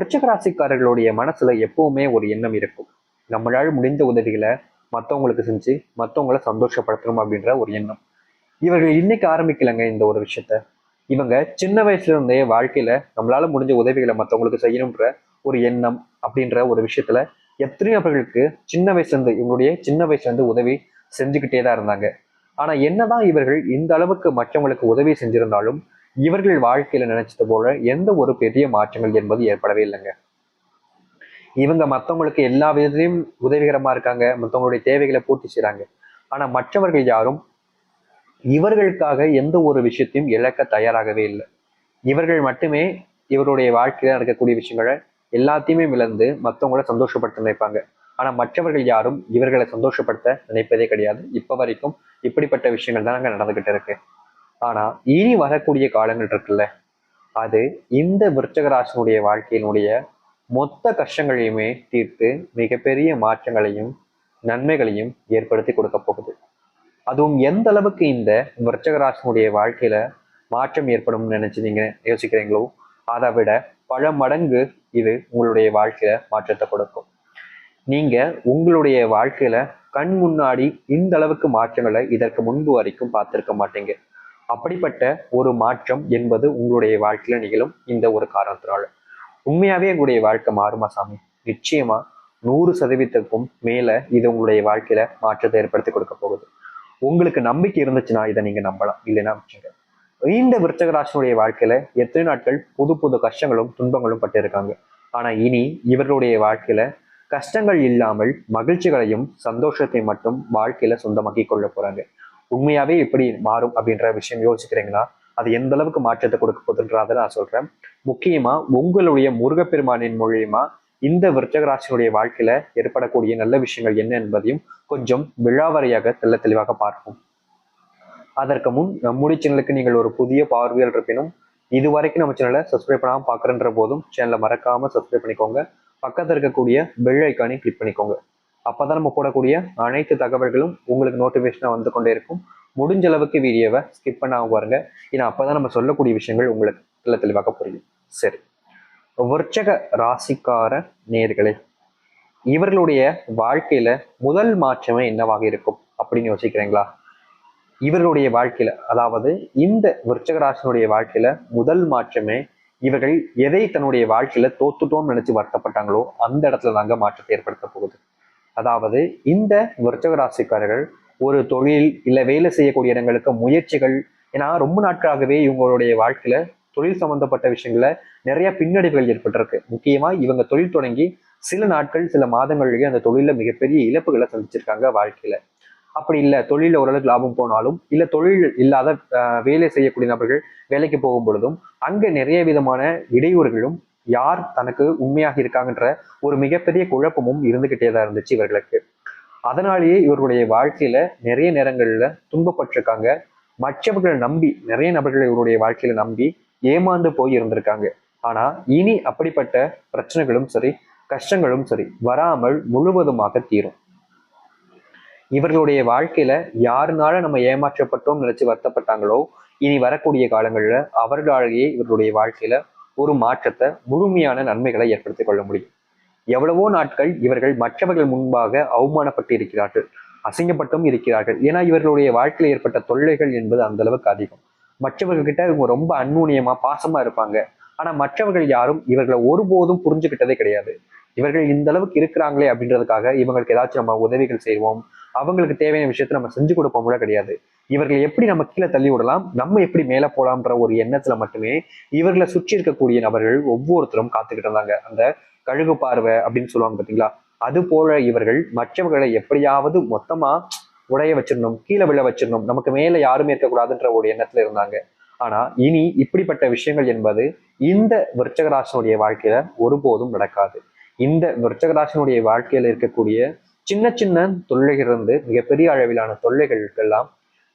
விருச்சகராசிக்காரர்களுடைய மனசுல எப்பவுமே ஒரு எண்ணம் இருக்கும். நம்மளால் முடிந்த உதவிகளை மற்றவங்களுக்கு செஞ்சு மற்றவங்கள சந்தோஷப்படுத்தணும் அப்படின்ற ஒரு எண்ணம். இவர்கள் இன்னைக்கு ஆரம்பிக்கலைங்க இந்த ஒரு விஷயத்த. இவங்க சின்ன வயசுல இருந்தே வாழ்க்கையில நம்மளால முடிஞ்ச உதவிகளை மற்றவங்களுக்கு செய்யணுன்ற ஒரு எண்ணம் அப்படின்ற ஒரு விஷயத்துல எத்தனை அவர்களுக்கு சின்ன வயசுல இருந்து இவங்களுடைய சின்ன வயசுல இருந்து உதவி செஞ்சுக்கிட்டே தான் இருந்தாங்க. ஆனா என்னதான் இவர்கள் இந்த அளவுக்கு மற்றவங்களுக்கு உதவி செஞ்சிருந்தாலும் இவர்கள் வாழ்க்கையில நினைச்சது போல எந்த ஒரு பெரிய மாற்றங்கள் என்பது ஏற்படவே இல்லைங்க. இவங்க மற்றவங்களுக்கு எல்லா விதத்திலையும் உதவிகரமா இருக்காங்க மற்றவங்களுடைய தேவைகளை பூர்த்தி செய்றாங்க. ஆனா மற்றவர்கள் யாரும் இவர்களுக்காக எந்த ஒரு விஷயத்தையும் இழக்க தயாராகவே இல்லை. இவர்கள் மட்டுமே இவருடைய வாழ்க்கையில நடக்கக்கூடிய விஷயங்களை எல்லாத்தையுமே விளந்து மற்றவங்கள சந்தோஷப்படுத்த நினைப்பாங்க. ஆனா மற்றவர்கள் யாரும் இவர்களை சந்தோஷப்படுத்த நினைப்பதே கிடையாது. இப்ப வரைக்கும் இப்படிப்பட்ட விஷயங்கள் தான் நடந்துகிட்டு இருக்கு. ஆனா இனி வரக்கூடிய காலங்கள் இருக்குல்ல? அது இந்த விருச்சகராசனுடைய வாழ்க்கையினுடைய மொத்த கஷ்டங்களையுமே தீர்த்து மிகப்பெரிய மாற்றங்களையும் நன்மைகளையும் ஏற்படுத்தி கொடுக்க போகுது. அதுவும் எந்த அளவுக்கு இந்த விருச்சகராசனுடைய வாழ்க்கையில மாற்றம் ஏற்படும் நினைச்சு நீங்க யோசிக்கிறீங்களோ அதை விட பல மடங்கு இது உங்களுடைய வாழ்க்கையில மாற்றத்தை கொடுக்கும். நீங்க உங்களுடைய வாழ்க்கையில கண் முன்னாடி இந்த அளவுக்கு மாற்றங்களை இதற்கு முன்பு வரைக்கும் பார்த்திருக்க மாட்டீங்க. அப்படிப்பட்ட ஒரு மாற்றம் என்பது உங்களுடைய வாழ்க்கையில நிகழும் இந்த ஒரு காரணத்தினால. உண்மையாவே உங்களுடைய வாழ்க்கை மாறுமா சாமி? நிச்சயமா நூறு சதவீதத்துக்கும் மேல இது உங்களுடைய வாழ்க்கையில மாற்றத்தை ஏற்படுத்தி கொடுக்க போகுது. உங்களுக்கு நம்பிக்கை இருந்துச்சுன்னா இதை நீங்க நம்பலாம். இல்லைன்னா வச்சுங்க இந்த விருச்சகராசனுடைய வாழ்க்கையில எத்தனை நாட்கள் புது புது கஷ்டங்களும் துன்பங்களும் பட்டு இருக்காங்க. ஆனா இனி இவர்களுடைய வாழ்க்கையில கஷ்டங்கள் இல்லாமல் மகிழ்ச்சிகளையும் சந்தோஷத்தை மட்டும் வாழ்க்கையில சொந்தமாக்கி கொள்ள போறாங்க. உண்மையாவே எப்படி மாறும் அப்படின்ற விஷயம் யோசிக்கிறீங்களா? அது எந்த அளவுக்கு மாற்றத்தை கொடுக்க போதுன்றதை நான் சொல்றேன். முக்கியமா உங்களுடைய முருகப்பெருமானின் மூலியமா இந்த விருச்சகராசினுடைய வாழ்க்கையில ஏற்படக்கூடிய நல்ல விஷயங்கள் என்ன என்பதையும் கொஞ்சம் விழாவரியாக தெல்ல தெளிவாக பார்ப்போம். அதற்கு முன் நம்முடைய சேனலுக்கு நீங்கள் ஒரு புதிய பார்வையில் இருப்பினும் இது வரைக்கும் நம்ம சேனலை சப்ஸ்கிரைப் பண்ணாமல் பார்க்குறன்ற போதும் சேனலை மறக்காம சப்ஸ்கிரைப் பண்ணிக்கோங்க. பக்கத்தில் இருக்கக்கூடிய பெல் ஐக்கானையும் கிளிக் பண்ணிக்கோங்க. அப்போதான் நம்ம போடக்கூடிய அனைத்து தகவல்களும் உங்களுக்கு நோட்டிஃபிகேஷனாக வந்து கொண்டே இருக்கும். முடிஞ்ச அளவுக்கு வீடியோவை ஸ்கிப் பண்ணாமல் பாருங்க. ஏன்னா அப்பதான் நம்ம சொல்லக்கூடிய விஷயங்கள் உங்களுக்கு தெள்ள தெளிவாக புரியும். சரி. விற்சக ராசிக்கார நேர்களே இவர்களுடைய வாழ்க்கையில முதல் மாற்றமே என்னவாக இருக்கும் அப்படின்னு யோசிக்கிறீங்களா? இவர்களுடைய வாழ்க்கையில அதாவது இந்த விருச்சக ராசினுடைய வாழ்க்கையில முதல் மாற்றமே இவர்கள் எதை தன்னுடைய வாழ்க்கையில தோத்துட்டோம்னு நினைச்சு வருத்தப்பட்டாங்களோ அந்த இடத்துல தாங்க மாற்றத்தை ஏற்படுத்த போகுது. அதாவது இந்த விருச்சக ராசிக்காரர்கள் ஒரு தொழில் இல்லை வேலை செய்யக்கூடிய இடங்களுக்கு முயற்சிகள் ஏன்னா ரொம்ப நாட்களாகவே இவங்களுடைய வாழ்க்கையில தொழில் சம்பந்தப்பட்ட விஷயங்கள நிறைய பின்னடைவுகள் ஏற்பட்டிருக்கு. முக்கியமா இவங்க தொழில் தொடங்கி சில நாட்கள் சில மாதங்கள்லயே அந்த தொழில மிகப்பெரிய இழப்புகளை சந்திச்சிருக்காங்க வாழ்க்கையில. அப்படி இல்லை தொழில ஓரளவுக்கு லாபம் போனாலும் இல்ல தொழில் இல்லாத வேலை செய்யக்கூடிய நபர்கள் வேலைக்கு போகும் பொழுதும் அங்க நிறைய விதமான இடையூறுகளும் யார் தனக்கு உண்மையாக இருக்காங்கன்ற ஒரு மிகப்பெரிய குழப்பமும் இருந்துகிட்டே தான் இருந்துச்சு இவர்களுக்கு. அதனாலேயே இவர்களுடைய வாழ்க்கையில நிறைய நேரங்கள்ல துன்பப்பட்டிருக்காங்க. மற்றவர்களை நம்பி நிறைய நபர்களை இவருடைய வாழ்க்கையில நம்பி ஏமாந்து போய் இருந்திருக்காங்க. ஆனா இனி அப்படிப்பட்ட பிரச்சனைகளும் சரி கஷ்டங்களும் சரி வராமல் முழுவதுமாக தீரும். இவர்களுடைய வாழ்க்கையில யாருனால நம்ம ஏமாற்றப்பட்டோம் நினைச்சு வருத்தப்பட்டாங்களோ இனி வரக்கூடிய காலங்கள்ல அவர்களாலேயே இவர்களுடைய வாழ்க்கையில ஒரு மாற்றத்தை முழுமையான நன்மைகளை ஏற்படுத்திக் கொள்ள முடியும். எவ்வளவோ நாட்கள் இவர்கள் மற்றவர்கள் முன்பாக அவமானப்பட்டு இருக்கிறார்கள் அசிங்கப்பட்டும் இருக்கிறார்கள். ஏன்னா இவர்களுடைய வாழ்க்கையில் ஏற்பட்ட தொல்லைகள் என்பது அந்த அளவுக்கு அதிகம். மற்றவர்கள்கிட்ட இவங்க ரொம்ப அந்நுண்ணியமா பாசமா இருப்பாங்க. ஆனா மற்றவர்கள் யாரும் இவர்களை ஒருபோதும் புரிஞ்சுக்கிட்டதே கிடையாது. இவர்கள் இந்த அளவுக்கு இருக்கிறாங்களே அப்படின்றதுக்காக இவங்களுக்கு ஏதாச்சும் நம்ம உதவிகள் செய்வோம். அவங்களுக்கு தேவையான விஷயத்த நம்ம செஞ்சு கொடுப்போம் கூட கிடையாது. இவர்களை எப்படி நம்ம கீழே தள்ளி விடலாம்? நம்ம எப்படி மேலே போலாம்ன்ற ஒரு எண்ணத்துல மட்டுமே இவர்களை சுற்றி இருக்கக்கூடிய நபர்கள் ஒவ்வொருத்தரும் காத்துக்கிட்டு இருந்தாங்க. அந்த கழுகு பார்வை அப்படின்னு சொல்லுவாங்க பாத்தீங்களா? அது போல இவர்கள் மற்றவர்களை எப்படியாவது மொத்தமா உடைய வச்சிடணும் கீழே விழ வச்சிடணும். நமக்கு மேல யாருமே இருக்கக்கூடாதுன்ற ஒரு எண்ணத்துல இருந்தாங்க. ஆனா இனி இப்படிப்பட்ட விஷயங்கள் என்பது இந்த விருச்சகராசனுடைய வாழ்க்கையில ஒருபோதும் நடக்காது. இந்த விருச்சகராசனுடைய வாழ்க்கையில இருக்கக்கூடிய சின்ன சின்ன தொல்லைகள் இருந்து மிகப்பெரிய அளவிலான தொல்லைகளுக்கெல்லாம்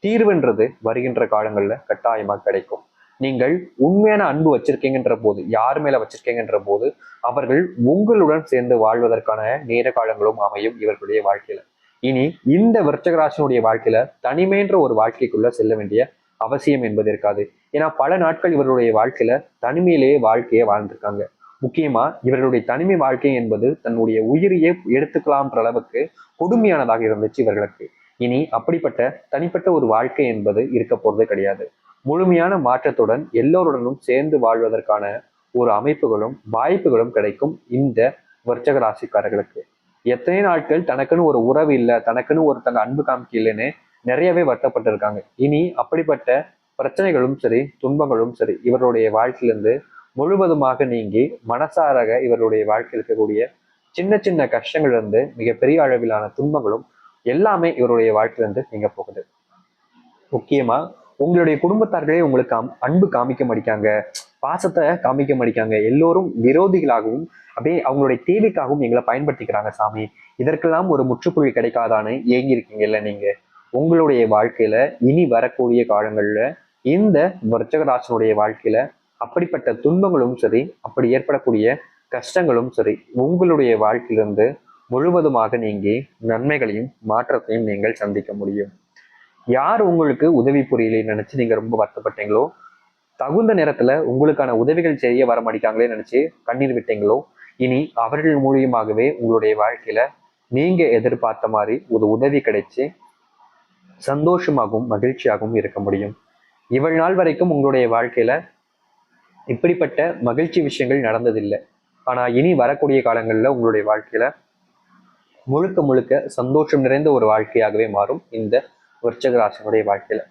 தீர்வுன்றது வருகின்ற காலங்களில் கட்டாயமாக கிடைக்கும். நீங்கள் உண்மையான அன்பு வச்சிருக்கீங்கன்ற போது யார் மேல வச்சிருக்கீங்கன்ற போது அவர்கள் உங்களுடன் சேர்ந்து வாழ்வதற்கான நேர காலங்களும் அமையும் இவர்களுடைய வாழ்க்கையில. இனி இந்த விருச்சகராசனுடைய வாழ்க்கையில தனிமைன்ற ஒரு வாழ்க்கைக்குள்ள செல்ல வேண்டிய அவசியம் என்பது இருக்காது. ஏன்னா பல நாட்கள் இவருடைய வாழ்க்கையில தனிமையிலேயே வாழ்க்கையை வாழ்ந்திருக்காங்க. முக்கியமா இவர்களுடைய தனிமை வாழ்க்கை என்பது தன்னுடைய உயிரையே எடுத்துக்கலாம்ன்ற அளவுக்கு கொடுமையானதாக இருந்துச்சு இவர்களுக்கு. இனி அப்படிப்பட்ட தனிப்பட்ட ஒரு வாழ்க்கை என்பது இருக்க போறது கிடையாது. முழுமையான மாற்றத்துடன் எல்லோருடனும் சேர்ந்து வாழ்வதற்கான ஒரு அமைப்புகளும் வாய்ப்புகளும் கிடைக்கும் இந்த விருச்சக ராசிக்காரர்களுக்கு எத்தனை நாட்கள் தனக்குன்னு ஒரு உறவு இல்லை தனக்குன்னு ஒருத்தங்க அன்பு காமிக்கலன்னு நிறையவே வருத்தப்பட்டிருக்காங்க. இனி அப்படிப்பட்ட பிரச்சனைகளும் சரி துன்பங்களும் சரி இவருடைய வாழ்க்கையிலிருந்து முழுவதுமாக நீங்கி மனசாரக இவருடைய வாழ்க்கையில் இருக்கக்கூடிய சின்ன சின்ன கஷ்டங்கள் இருந்து மிகப்பெரிய அளவிலான துன்பங்களும் எல்லாமே இவருடைய வாழ்க்கையிலிருந்து நீங்க போகுது. முக்கியமா உங்களுடைய குடும்பத்தார்களே உங்களுக்கு அன்பு காமிக்க மாட்டாங்க பாசத்தை காமிக்க மாட்டாங்க எல்லோரும் விரோதிகளாகவும் அப்படியே அவங்களுடைய தேவைக்காகவும் எங்களை பயன்படுத்திக்கிறாங்க சாமி. இதற்கெல்லாம் ஒரு முற்றுப்புள்ளி கிடைக்காதான்னு ஏங்கியிருக்கீங்கல்ல நீங்க. உங்களுடைய வாழ்க்கையில இனி வரக்கூடிய காலங்கள்ல இந்த வர்ச்சகராசனுடைய வாழ்க்கையில அப்படிப்பட்ட துன்பங்களும் சரி அப்படி ஏற்படக்கூடிய கஷ்டங்களும் சரி உங்களுடைய வாழ்க்கையிலிருந்து முழுவதுமாக நீங்கி நன்மைகளையும் மாற்றத்தையும் நீங்கள் சந்திக்க முடியும். யார் உங்களுக்கு உதவி புரியலை நினைச்சு நீங்க ரொம்ப வருத்தப்பட்டீங்களோ? தகுந்த நேரத்துல உங்களுக்கான உதவிகள் செய்ய வர மாட்டாங்களே நினைச்சு கண்ணீர் விட்டீங்களோ? இனி அவர்கள் மூலியமாகவே உங்களுடைய வாழ்க்கையில நீங்க எதிர்பார்த்த மாதிரி ஒரு உதவி கிடைச்சு சந்தோஷமாகவும் மகிழ்ச்சியாகவும் இருக்க முடியும். இவள் நாள் வரைக்கும் உங்களுடைய வாழ்க்கையில இப்படிப்பட்ட மகிழ்ச்சி விஷயங்கள் நடந்ததில்லை. ஆனா இனி வரக்கூடிய காலங்கள்ல உங்களுடைய வாழ்க்கையில முழுக்க முழுக்க சந்தோஷம் நிறைந்த ஒரு வாழ்க்கையாகவே மாறும் இந்த விருச்சக ராசினுடைய வாழ்க்கையில.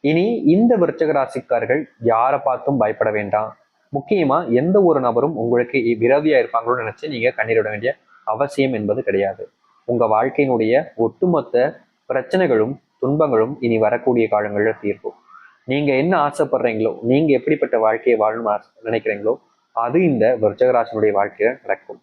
இனி இந்த விருச்சக ராசிக்காரர்கள் யாரை பார்த்தும் பயப்பட வேண்டாம். முக்கியமா எந்த ஒரு நபரும் உங்களுக்கு விரோதியா இருப்பாங்களோன்னு நினைச்சு நீங்க கண்ணீரிட வேண்டிய அவசியம் என்பது கிடையாது. உங்க வாழ்க்கையினுடைய ஒட்டுமொத்த பிரச்சனைகளும் துன்பங்களும் இனி வரக்கூடிய காலங்களில் தீர்க்கும். நீங்க என்ன ஆசைப்படுறீங்களோ நீங்க எப்படிப்பட்ட வாழ்க்கையை வாழணும் நினைக்கிறீங்களோ அது இந்த விருச்சகராசனுடைய வாழ்க்கையில நடக்கும்.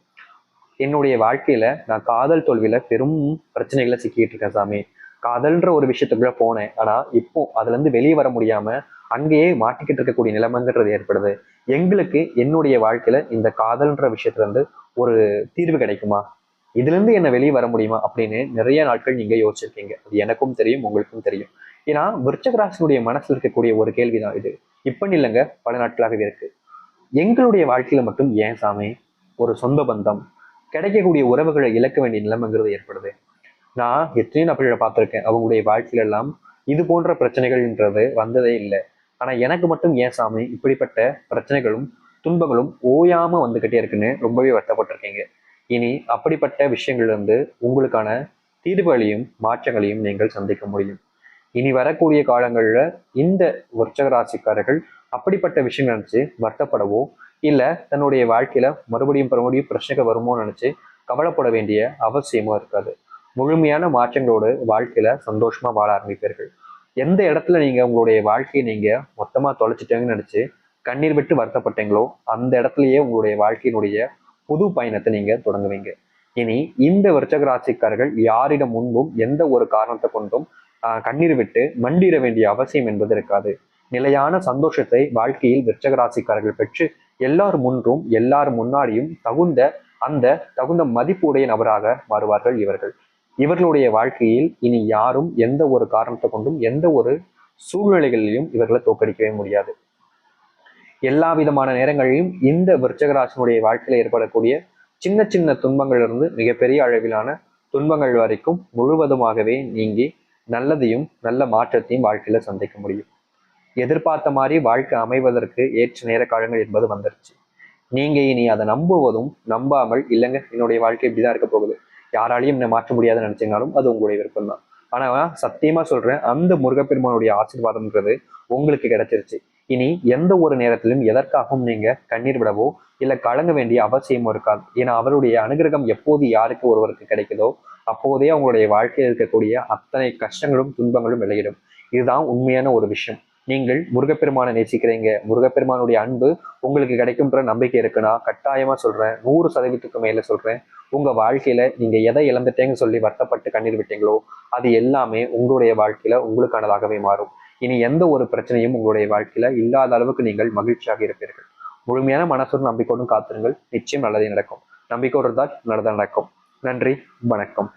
என்னுடைய வாழ்க்கையில நான் காதல் தோல்வியில பெரும் பிரச்சனைகளை சிக்கிட்டு இருக்கேன் சாமி. காதல்ன்ற ஒரு விஷயத்துக்குள்ள போனேன். ஆனா இப்போ அதுல இருந்து வெளியே வர முடியாம அங்கேயே மாட்டிக்கிட்டு இருக்கக்கூடிய நிலைமைங்கிறது ஏற்படுது. எங்களுக்கு என்னுடைய வாழ்க்கையில இந்த காதல்ன்ற விஷயத்துல இருந்து ஒரு தீர்வு கிடைக்குமா? இதுல இருந்து என்ன வெளியே வர முடியுமா? அப்படின்னு நிறைய நாட்கள் நீங்க யோசிச்சிருக்கீங்க. அது எனக்கும் தெரியும் உங்களுக்கும் தெரியும். ஏன்னா விருச்சகராசனுடைய மனசுல இருக்கக்கூடிய ஒரு கேள்விதான் இது. இப்ப இல்லைங்க பல நாட்களாகவே இருக்கு. எங்களுடைய வாழ்க்கையில மட்டும் ஏன் சாமி? ஒரு சொந்த பந்தம் கிடைக்கக்கூடிய உறவுகளை இழக்க வேண்டிய நிலைமைங்கிறது ஏற்படுது. நான் எத்தனையோ நபர்களை பார்த்துருக்கேன். அவங்களுடைய வாழ்க்கையில எல்லாம் இது போன்ற பிரச்சனைகள்ன்றது வந்ததே இல்லை. ஆனால் எனக்கு மட்டும் ஏன் சாமி இப்படிப்பட்ட பிரச்சனைகளும் துன்பங்களும் ஓயாமல் வந்துகிட்டே இருக்குன்னு ரொம்பவே வருத்தப்பட்டிருக்கீங்க. இனி அப்படிப்பட்ட விஷயங்கள்ல இருந்து உங்களுக்கான தீர்வுகளையும் மாற்றங்களையும் நீங்கள் சந்திக்க முடியும். இனி வரக்கூடிய காலங்களில் இந்த உற்சக ராசிக்காரர்கள் அப்படிப்பட்ட விஷயங்கள் நினச்சி வருத்தப்படவோ இல்லை தன்னுடைய வாழ்க்கையில் மறுபடியும் மறுபடியும் பிரச்சனைகள் வருமோன்னு நினச்சி கவலைப்பட வேண்டிய அவசியமும் இருக்காது. முழுமையான மாற்றங்களோடு வாழ்க்கையில் சந்தோஷமாக வாழ ஆரம்பிப்பீர்கள். எந்த இடத்துல நீங்கள் உங்களுடைய வாழ்க்கையை நீங்கள் மொத்தமாக தொலைச்சிட்டேங்கன்னு நினச்சி கண்ணீர் விட்டு வருத்தப்பட்டீங்களோ அந்த இடத்துலையே உங்களுடைய வாழ்க்கையினுடைய புது பயணத்தை நீங்கள் தொடங்குவீங்க. இனி இந்த விருச்சக ராசிக்காரர்கள் யாரிடம் முன்பும் எந்த ஒரு காரணத்தை கொண்டும் கண்ணீர் விட்டு மண்டிட வேண்டிய அவசியம் என்பது இருக்காது. நிலையான சந்தோஷத்தை வாழ்க்கையில் விருச்சக ராசிக்காரர்கள் பெற்று எல்லார் முன்றும் எல்லார் முன்னாடியும் தகுந்த அந்த தகுந்த மதிப்புடைய நபராக மாறுவார்கள் இவர்கள். இவர்களுடைய வாழ்க்கையில் இனி யாரும் எந்த ஒரு காரணத்தை கொண்டும் எந்த ஒரு சூழ்நிலைகளிலும் இவர்களை தோக்கடிக்கவே முடியாது. எல்லா விதமான நேரங்களிலும் இந்த விருச்சகராசனுடைய வாழ்க்கையில் ஏற்படக்கூடிய சின்ன சின்ன துன்பங்களிலிருந்து மிகப்பெரிய அளவிலான துன்பங்கள் வரைக்கும் முழுவதுமாகவே நீங்கி நல்லதையும் நல்ல மாற்றத்தையும் வாழ்க்கையில சந்திக்க முடியும். எதிர்பார்த்த மாதிரி வாழ்க்கை அமைவதற்கு ஏற்ற நேர காலங்கள் என்பது வந்துருச்சு. நீங்க இனி அதை நம்புவதும் நம்பாமல் இல்லைங்க. என்னுடைய வாழ்க்கை இப்படிதான் இருக்க போகுது. யாராலையும் என்னை மாற்ற முடியாதுன்னு நினைச்சீங்கனாலும் அது உங்களுடைய விருப்பம் தான் ஆனா சத்தியமா சொல்றேன் அந்த முருகப்பெருமானுடைய ஆசீர்வாதம்ன்றது உங்களுக்கு கிடைச்சிருச்சு. இனி எந்த ஒரு நேரத்திலும் எதற்காகவும் நீங்க கண்ணீர் விடவோ இல்ல கலங்க வேண்டிய அவசியமும் இருக்காது. ஏன்னா அவருடைய அனுகிரகம் எப்போது யாருக்கு ஒருவருக்கு கிடைக்குதோ அப்போதே அவங்களுடைய வாழ்க்கையில் இருக்கக்கூடிய அத்தனை கஷ்டங்களும் துன்பங்களும் விளையிடும். இதுதான் உண்மையான ஒரு விஷயம். நீங்கள் முருகப்பெருமானை நேசிக்கிறீங்க. முருகப்பெருமானுடைய அன்பு உங்களுக்கு கிடைக்கும்ன்ற நம்பிக்கை இருக்குன்னா கட்டாயமா சொல்றேன். நூறு சதவீதத்துக்கு மேல சொல்றேன். உங்க வாழ்க்கையில நீங்க எதை இழந்துட்டேங்கன்னு சொல்லி வருத்தப்பட்டு கண்ணீர் விட்டீங்களோ அது எல்லாமே உங்களுடைய வாழ்க்கையில உங்களுக்கானதாகவே மாறும். இனி எந்த ஒரு பிரச்சனையும் உங்களுடைய வாழ்க்கையில இல்லாத அளவுக்கு நீங்கள் மகிழ்ச்சியாக இருப்பீர்கள். முழுமையான மனசுடன் நம்பிக்கையோடும் காத்திருங்கள். நிச்சயம் நல்லதே நடக்கும். நம்பிக்கையோடு இருந்தால் நல்லதாக நடக்கும். நன்றி வணக்கம்.